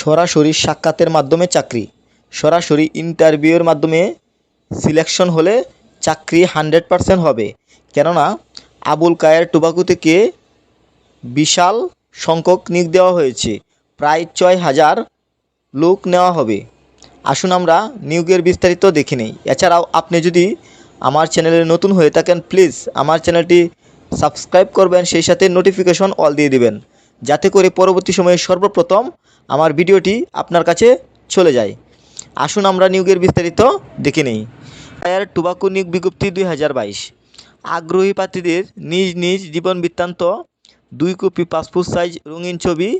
সরাসরি সাক্ষাতের মাধ্যমে চাকরি, সরাসরি ইন্টারভিউয়ের মাধ্যমে সিলেকশন হলে চাকরি হান্ড্রেড পারসেন্ট হবে। কেননা আবুল কায়ের টোবাকু থেকে বিশাল সংখ্যক নিয়োগ দেওয়া হয়েছে, প্রায় ছয় হাজার লোক নেওয়া হবে। আসুন আমরা নিয়োগের বিস্তারিত দেখে নেই। এছাড়াও আপনি যদি আমার চ্যানেলে নতুন হয়ে থাকেন প্লিজ আমার চ্যানেলটি সাবস্ক্রাইব করবেন, সেই সাথে নোটিফিকেশন অল দিয়ে দিবেন। যাতে করে পরবর্তী সময়ে সর্বপ্রথম আমার ভিডিওটি আপনার কাছে চলে যায়। আসুন আমরা নিয়োগের বিস্তারিত দেখে নেই। ফায়ার টোবাকো নিয়োগ বিজ্ঞপ্তি দুই হাজার বাইশ। আগ্রহী প্রার্থীদের নিজ নিজ জীবন বৃত্তান্ত, দুই কপি পাসপোর্ট সাইজ, রঙিন ছবি,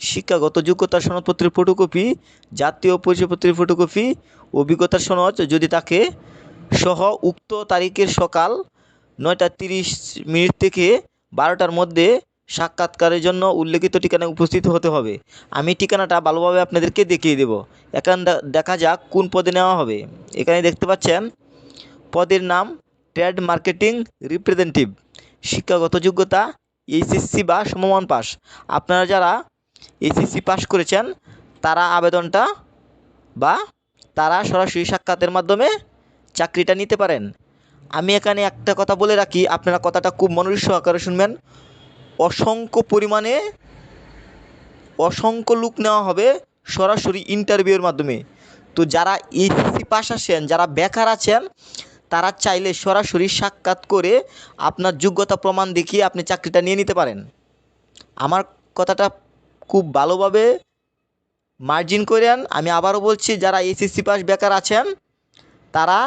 শিক্ষাগত যোগ্যতার সনদপত্রের ফটোকপি, জাতীয় পরিচয়পত্রের ফটোকপি, অভিজ্ঞতার সনদ যদি থাকে সহ উক্ত তারিখের সকাল নয়টা তিরিশ মিনিট থেকে বারোটার মধ্যে সাক্ষাৎকারের জন্য উল্লেখিত ঠিকানায় উপস্থিত হতে হবে। আমি ঠিকানাটা ভালোভাবে আপনাদেরকে দেখিয়ে দেব। এখান দেখা যাক কোন পদে নেওয়া হবে। এখানে দেখতে পাচ্ছেন, পদের নাম ট্রেড মার্কেটিং রিপ্রেজেন্টেটিভ, শিক্ষাগত যোগ্যতা এইচএসসি বা সমমান পাস। আপনারা যারা এইচএসসি পাস করেছেন, তারা আবেদনটা বা তারা সরাসরি সাক্ষাতের মাধ্যমে চাকরিটা নিতে পারেন। আমি এখানে একটা কথা বলে রাখি, আপনারা কথাটা খুব মনোযোগ সহকারে শুনবেন। অসংখ্য পরিমাণে অসংখ্য লোক নেওয়া হবে সরাসরি ইন্টারভিউয়ের মাধ্যমে। তো যারা এইচএসসি পাস আছেন যারা বেকার আছেন, তারা চাইলে সরাসরি সাক্ষাৎ করে আপনার যোগ্যতা প্রমাণ দেখিয়ে আপনি চাকরিটা নিয়ে নিতে পারেন। আমার কথাটা খুব ভালোভাবে মার্জিন করেন। আমি আবারও বলছি, যারা এসএসসি পাস বেকার আছেন, তারা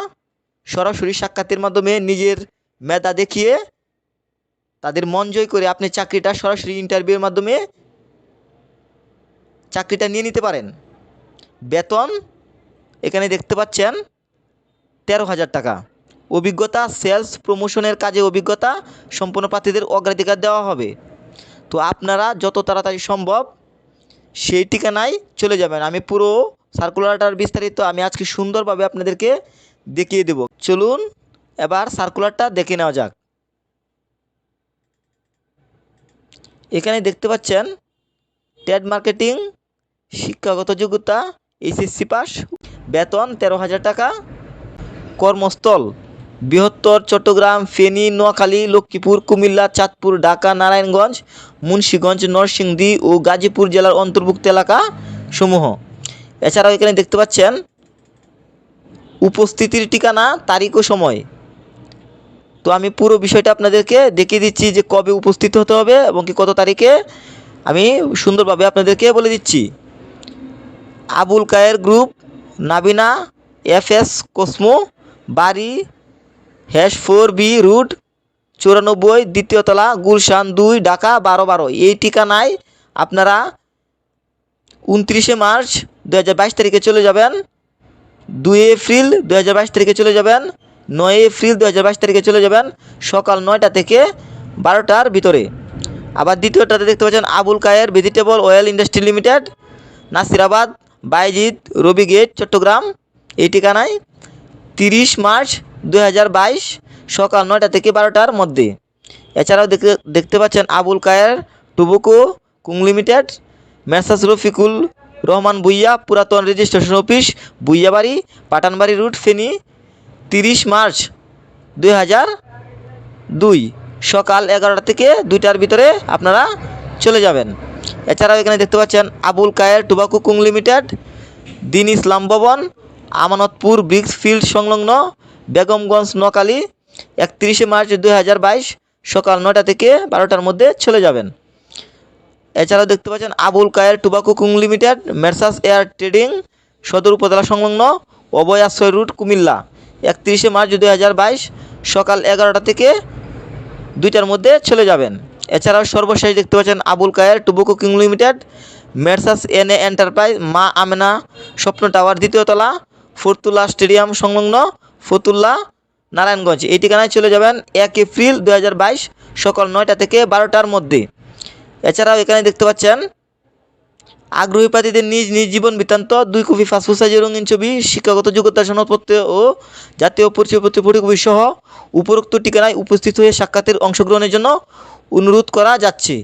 সরাসরি সাক্ষাতের মাধ্যমে নিজের মেধা দেখিয়ে তাদের মন জয় করে আপনি চাকরিটা সরাসরি ইন্টারভিউয়ের মাধ্যমে চাকরিটা নিয়ে নিতে পারেন। বেতন এখানে দেখতে পাচ্ছেন তেরো হাজার টাকা। অভিজ্ঞতা সেলস প্রমোশনের কাজে অভিজ্ঞতা সম্পন্ন প্রার্থীদের অগ্রাধিকার দেওয়া হবে। তো আপনারা যত তাড়াতাড়ি সম্ভব সেই ঠিকানায় চলে যাবেন। আমি পুরো সার্কুলারটার বিস্তারিত আমি আজকে সুন্দরভাবে আপনাদেরকে দেখিয়ে দেব। চলুন এবার সার্কুলারটা দেখে নেওয়া যাক। এখানে দেখতে পাচ্ছেন ট্রেড মার্কেটিং, শিক্ষাগত যোগ্যতা এইচএসসি পাস, বেতন তেরো হাজার টাকা, কর্মস্থল, বৃহত্তর চট্টগ্রাম, ফেনী, নোয়াখালী, লক্ষ্মীপুর, কুমিল্লা, চাঁদপুর, ঢাকা, নারায়ণগঞ্জ, মুন্সীগঞ্জ, নরসিংদী ও গাজীপুর জেলার অন্তর্ভুক্ত এলাকা সমূহ। এছাড়াও এখানে দেখতে পাচ্ছেন উপস্থিতির ঠিকানা, তারিখ ও সময়। তো আমি পুরো বিষয়টা আপনাদেরকে দেখিয়ে দিচ্ছি যে কবে উপস্থিত হতে হবে এবং কি কত তারিখে। আমি সুন্দরভাবে আপনাদেরকে বলে দিচ্ছি। Abul Khair group, Nabina F S cosmo, বাড়ি, হ্যাশ ফোর বি রুট, চুরানব্বই দ্বিতীয়তলা গুলশান দুই, ঢাকা বারো বারো। এই ঠিকানায় আপনারা উনত্রিশে মার্চ দু হাজার বাইশ তারিখে চলে যাবেন। দুই এপ্রিল দু হাজার বাইশ তারিখে চলে যাবেন। নয় এপ্রিল দু হাজার বাইশ তারিখে চলে যাবেন সকাল নয়টা থেকে বারোটার ভিতরে। আবার দ্বিতীয়টাতে দেখতে পাচ্ছেন Abul Khayer vegetable oil industry limited, Nasirabad Bayazid Robi gate, Chattogram, এই ঠিকানায় তিরিশ মার্চ দু হাজার বাইশ সকাল নয়টা থেকে বারোটার মধ্যে। এছাড়াও দেখতে দেখতে পাচ্ছেন Abul Khair tobacco, co limited, messrs Rafiqul Rahman Bhuiyan, পুরাতন registration office, Bhuiyabari, Pathanbari route, Feni তিরিশ মার্চ দুই হাজার দুই। সকাল এগারোটা থেকে দুইটার ভিতরে আপনারা চলে যাবেন। এছাড়াও এখানে দেখতে পাচ্ছেন আবুল কায়ের টুবাকু কুং লিমিটেড, দিন ইসলাম ভবন, আমানতপুর ব্রিক্স ফিল্ড সংলগ্ন বেগমগঞ্জ নোয়াখালী, একত্রিশে মার্চ দুই হাজার বাইশ সকাল নয়টা থেকে বারোটার মধ্যে চলে যাবেন। এছাড়াও দেখতে পাচ্ছেন Abul Khair tobacco co limited, messrs air trading, সদর উপজেলা সংলগ্ন অভয় আশ্রয় রুট কুমিল্লা। একত্রিশে মার্চ দুই হাজার বাইশ সকাল এগারোটা থেকে দুইটার মধ্যে চলে যাবেন। এছাড়াও সর্বশেষ দেখতে পাচ্ছেন Abul Khair tobacco co limited, messrs N A enterprise, মা আমেনা, স্বপ্ন টাওয়ার দ্বিতীয় তলা, ফতুল্লা স্টেডিয়াম সংলগ্ন ফতুল্লা নারায়ণগঞ্জ। এই ঠিকানায় চলে যাবেন এক এপ্রিল দু হাজার বাইশ সকাল নয়টা থেকে বারোটার মধ্যে। এছাড়াও এখানে দেখতে পাচ্ছেন আগ্রহী প্রার্থীদের নিজ নিজ জীবন বৃত্তান্ত, দুই কপি পাসপোর্ট সাইজের রঙিন ছবি, শিক্ষাগত যোগ্যতা সনদপত্র ও জাতীয় পরিচয়পত্র ফটোকপি সহ উপরোক্ত ঠিকানায় উপস্থিত হয়ে সাক্ষাতের অংশগ্রহণের জন্য অনুরোধ করা যাচ্ছে।